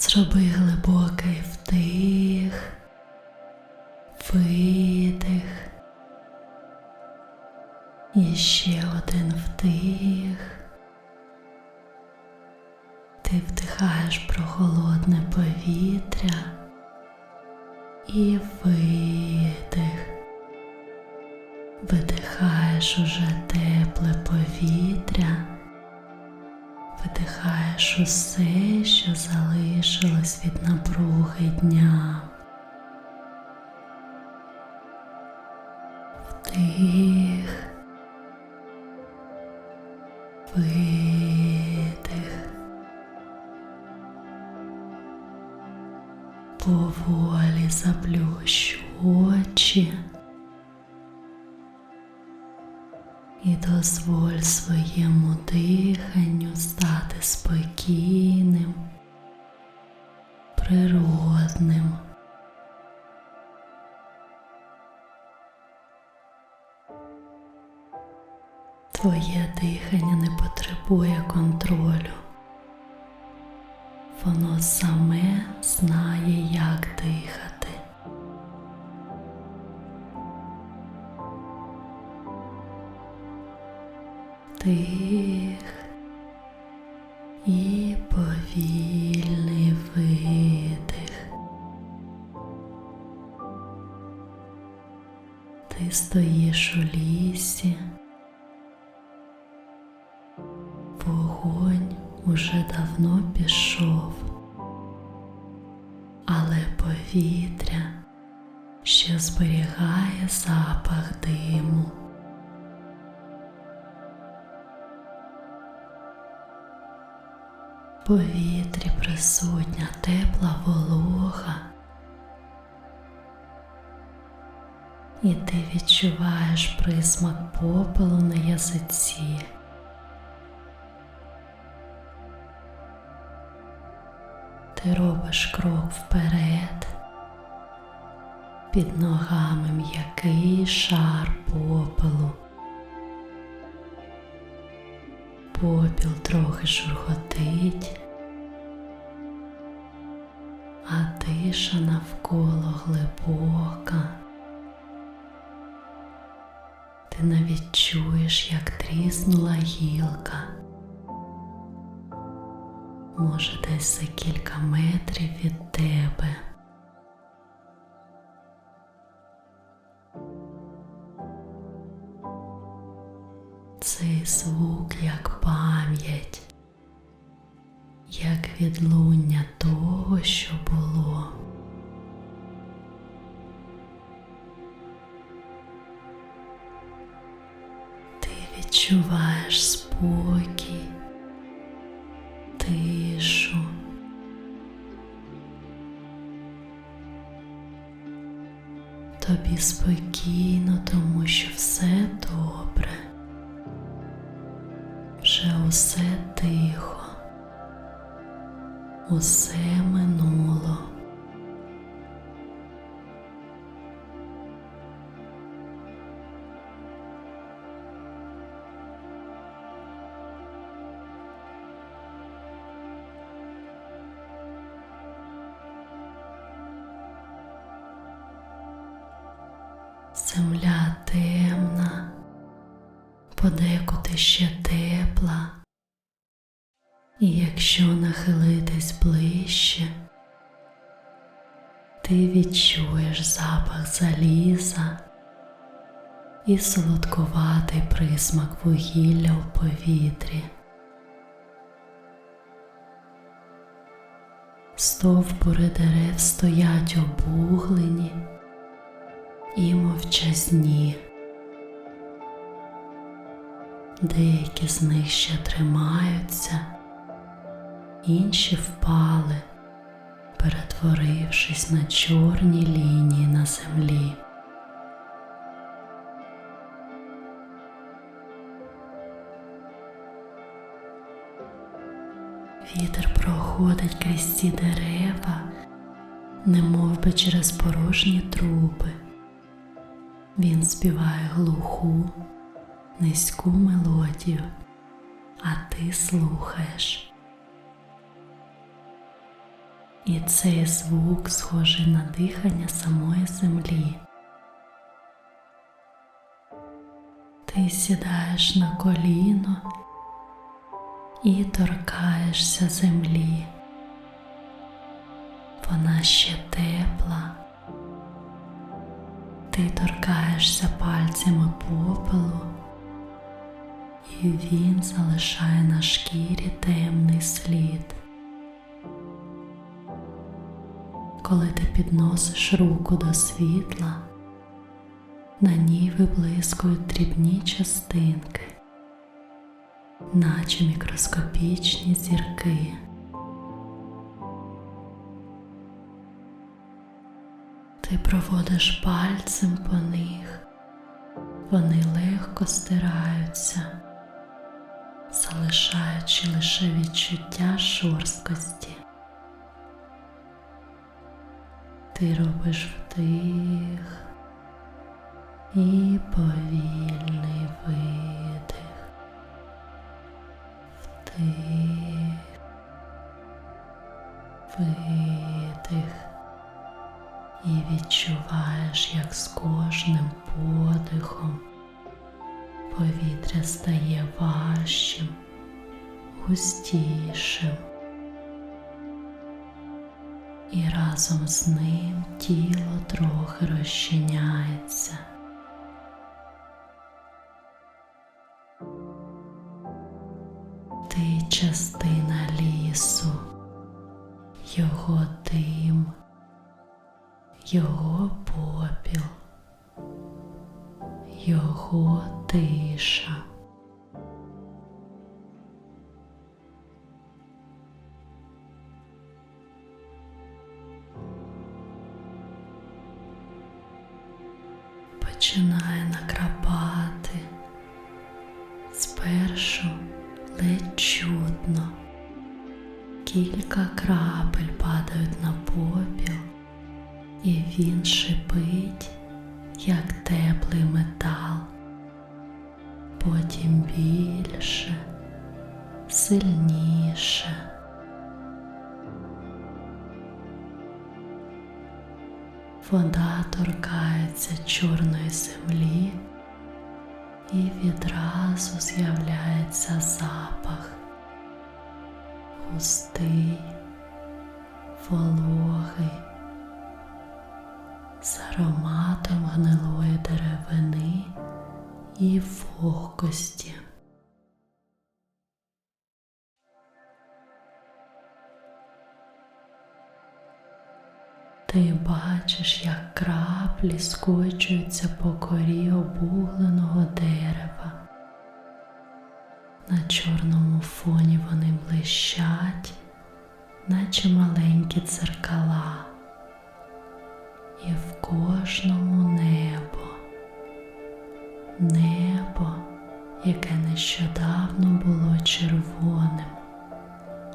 Зроби глибокий вдих, Поволі заплющ очі і дозволь своєму диханню стати спокійним, природним. Твоє дихання не потребує контролю. Воно саме знає, як дихати. Тих і повільний видих. Ти стоїш у лісі. Уже давно пішов, але повітря ще зберігає запах диму. В повітрі присутня тепла волога, і ти відчуваєш присмак попелу на язиці. Ти робиш крок вперед, під ногами м'який шар попелу. Попіл трохи шурхотить, а тиша навколо глибока. Ти навіть чуєш, як тріснула гілка може десь за кілька метрів від тебе. Цей звук як пам'ять, як відлуння того, що було. Ти відчуваєш спокій Speak. Земля темна, подекуди ще тепла, і якщо нахилитись ближче, ти відчуєш запах заліза і солодкуватий присмак вугілля у повітрі. Стовбури дерев стоять обуглені і мовчазні. Деякі з них ще тримаються, інші впали, перетворившись на чорні лінії на землі. Вітер проходить крізь ці дерева, немов би через порожні труби. Він співає глуху, низьку мелодію, а ти слухаєш. І цей звук схожий на дихання самої землі. Ти сідаєш на коліно і торкаєшся землі. Вона ще тепла. Ти торкаєшся пальцями попелу, і він залишає на шкірі темний слід. Коли ти підносиш руку до світла, на ній виблискують дрібні частинки, наче мікроскопічні зірки. Ти проводиш пальцем по них, вони легко стираються, залишаючи лише відчуття шорсткості. Ти робиш вдих і повільний видих, вдих, видих і відчуваєш, як з кожним подихом повітря стає важчим, густішим. І разом з ним тіло трохи розчиняється. Ти частина лісу, його дим його сильніше. Вода торкається чорної землі і відразу з'являється запах густий, вологий з ароматом гнилої деревини і вогкості. Ти бачиш, як краплі скочуються по корі обугленого дерева. На чорному фоні вони блищать, наче маленькі дзеркала. І в кожному небо, небо, яке нещодавно було червоним,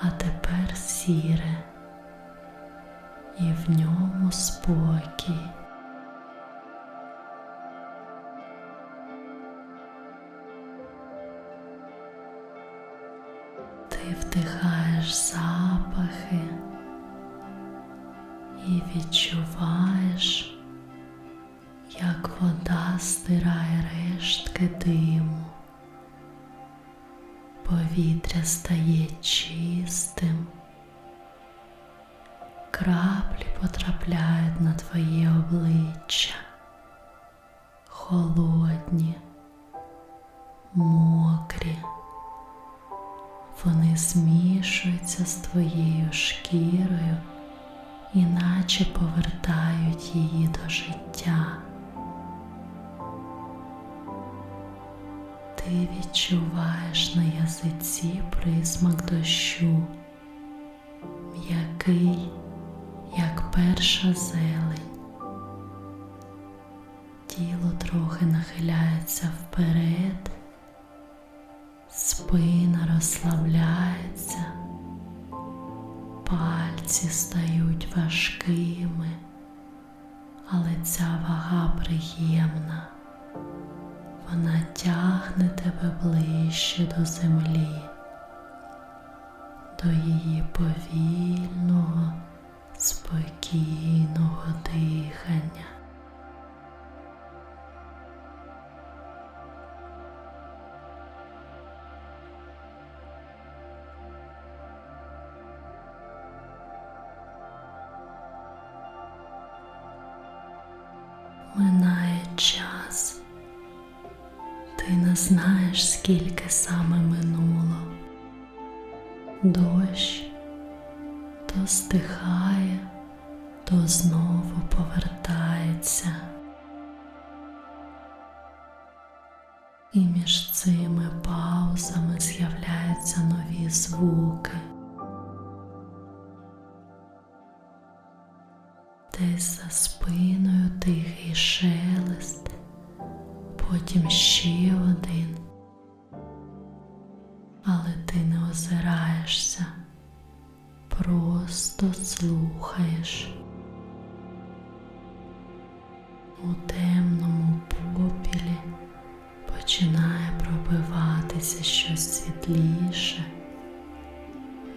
а тепер сіре, і в ньому спокій. Ти вдихаєш запахи і відчуваєш, як вода стирає рештки диму, повітря стає чистим, краплі потрапляють на пальці стають важкими, але ця вага приємна, вона тягне тебе ближче до землі, Дощ то стихає, то знову повертається. І між цими паузами з'являються нові звуки. Десь за спиною тихий шелест, потім ще один,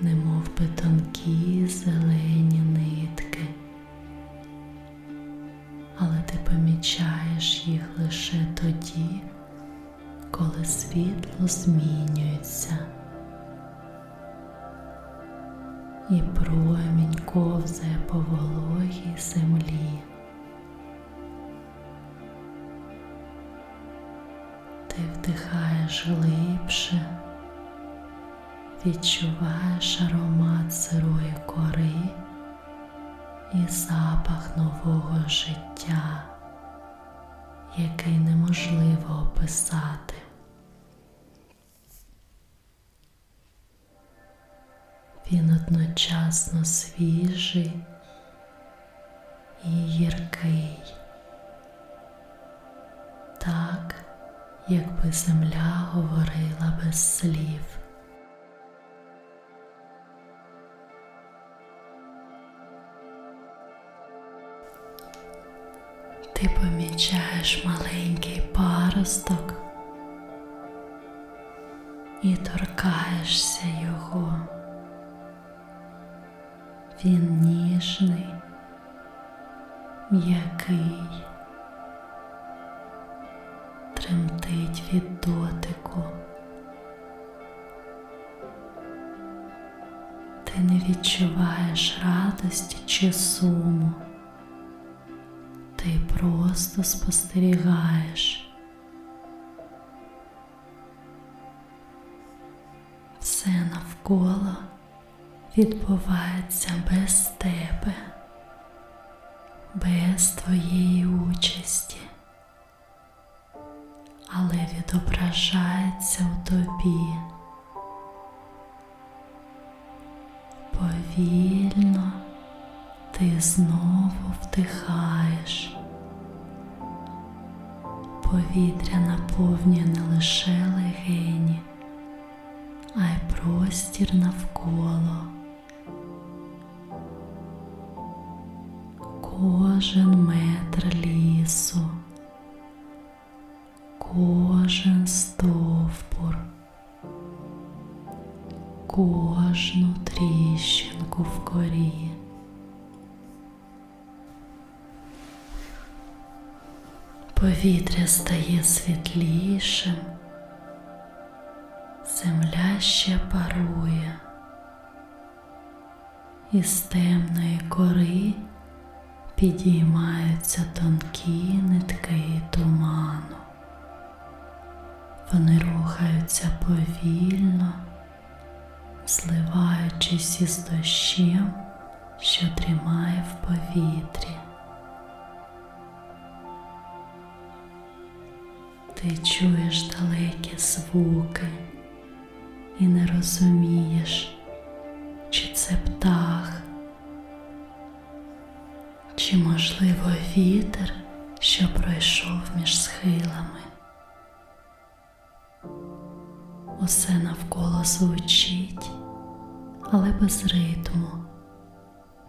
немов би тонкі зелені нитки але ти помічаєш їх лише тоді, коли світло змінюється, і промінь ковзає по вологій землі. Ти вдихаєш глибше, відчуваєш аромат сирої кори і запах нового життя, який неможливо описати. Він одночасно свіжий і гіркий, так, якби земля говорила без слів. Ти помічаєш маленький паросток і торкаєшся його. Він ніжний, м'який, тремтить від дотику. Ти не відчуваєш радості чи суму ти просто спостерігаєш. Все навколо відбувається без тебе, без твоєї участі, але відображається простір навколо. Кожен метр лісу, кожен стовбур, кожну тріщинку в корі. Повітря стає світлішим, ще парує, із темної кори підіймаються тонкі нитки туману. Вони рухаються повільно, зливаючись із дощем, що дрімає в повітрі. Ти чуєш далекі звуки і не розумієш, чи це птах, чи, можливо, вітер, що пройшов між схилами. Усе навколо звучить, але без ритму,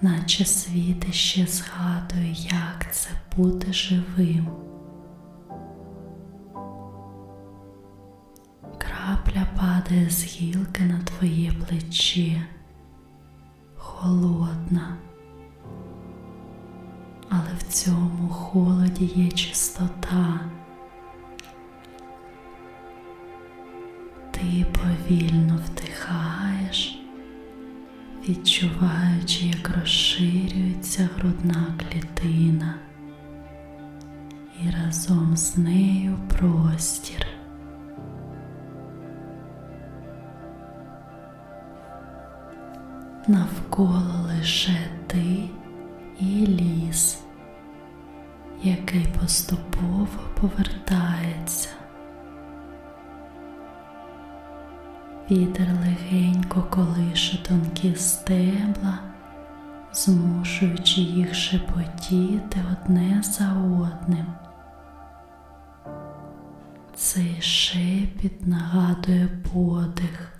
наче світ іще згадує, як це бути живим. Крапля падає з гілки на твоє плече, холодна, але в цьому холоді є чистота. Ти повільно вдихаєш, відчуваючи, як розширюється грудна клітина і разом з нею простір. Навколо лише ти і ліс, який поступово повертається. Вітер легенько колише тонкі стебла, змушуючи їх шепотіти одне за одним. Цей шепіт нагадує подих.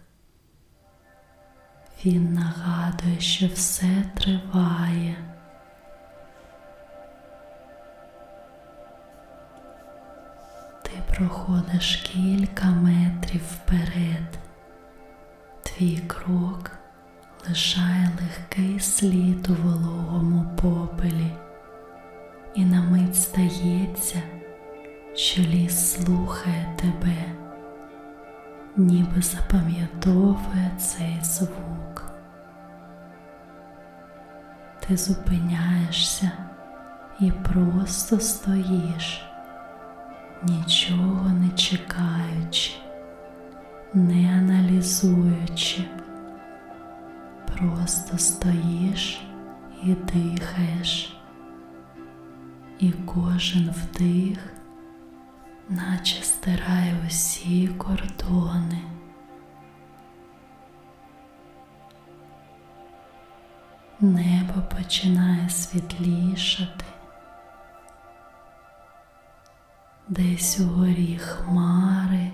Він нагадує, що все триває. Ти проходиш кілька метрів вперед. Твій крок лишає легкий слід у вологому попелі, і на мить здається, що ліс слухає тебе, ніби запам'ятовує цей звук. Ти зупиняєшся і просто стоїш, нічого не чекаючи, не аналізуючи, просто стоїш і дихаєш, і кожен вдих наче стирає усі кордони. Небо починає світлішати, десь угорі хмари,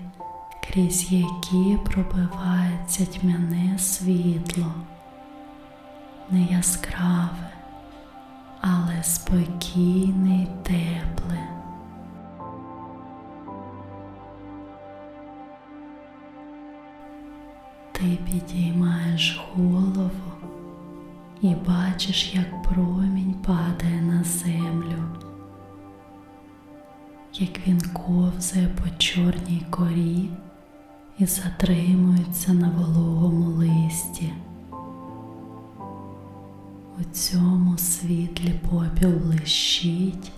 крізь які пробивається тьмяне світло, не яскраве, але спокійне й тепле. Ти підіймаєш голову і бачиш, як промінь падає на землю, як він ковзає по чорній корі і затримується на вологому листі. У цьому світлі попіл блищить,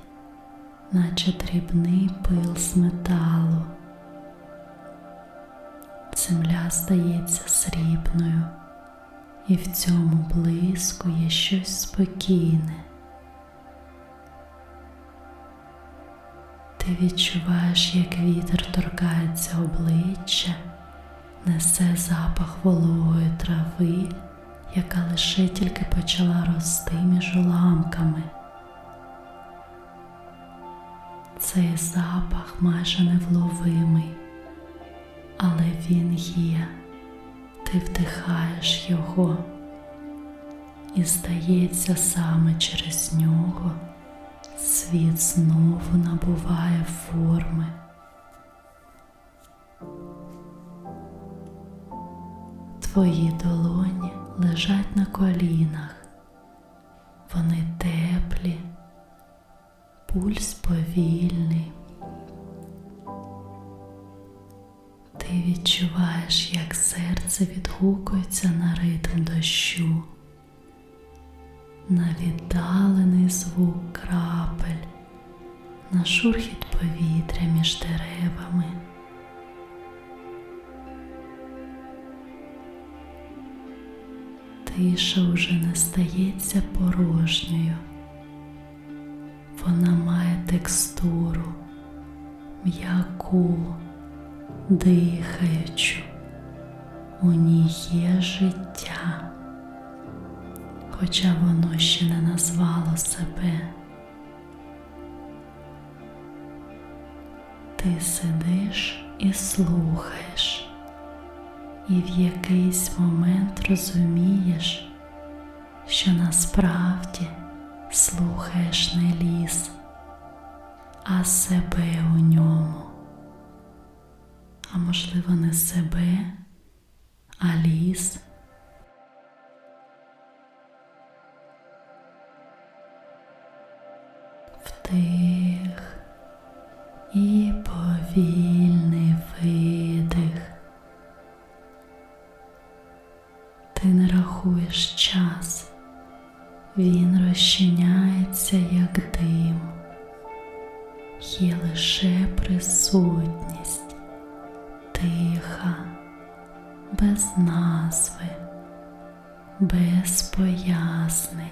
наче дрібний пил з металу земля стається срібною, і в цьому блиску є щось спокійне. Ти відчуваєш, як вітер торкається обличчя, несе запах вологої трави, яка лише тільки почала рости між уламками. Цей запах майже невловимий але він є, ти вдихаєш його, і здається, саме через нього світ знову набуває форми. Твої долоні лежать на колінах, вони теплі, пульс повільний. Ти відчуваєш, серце відгукується життя, хоча воно ще не назвало себе. Ти сидиш і слухаєш, і в якийсь момент розумієш, що насправді слухаєш не ліс, а себе у ньому а можливо, не себе, ліс. вдих і повільний видих. Ти не рахуєш час, він розчиняється як дим, є лише присутність, тиха, без назви, без пояснень.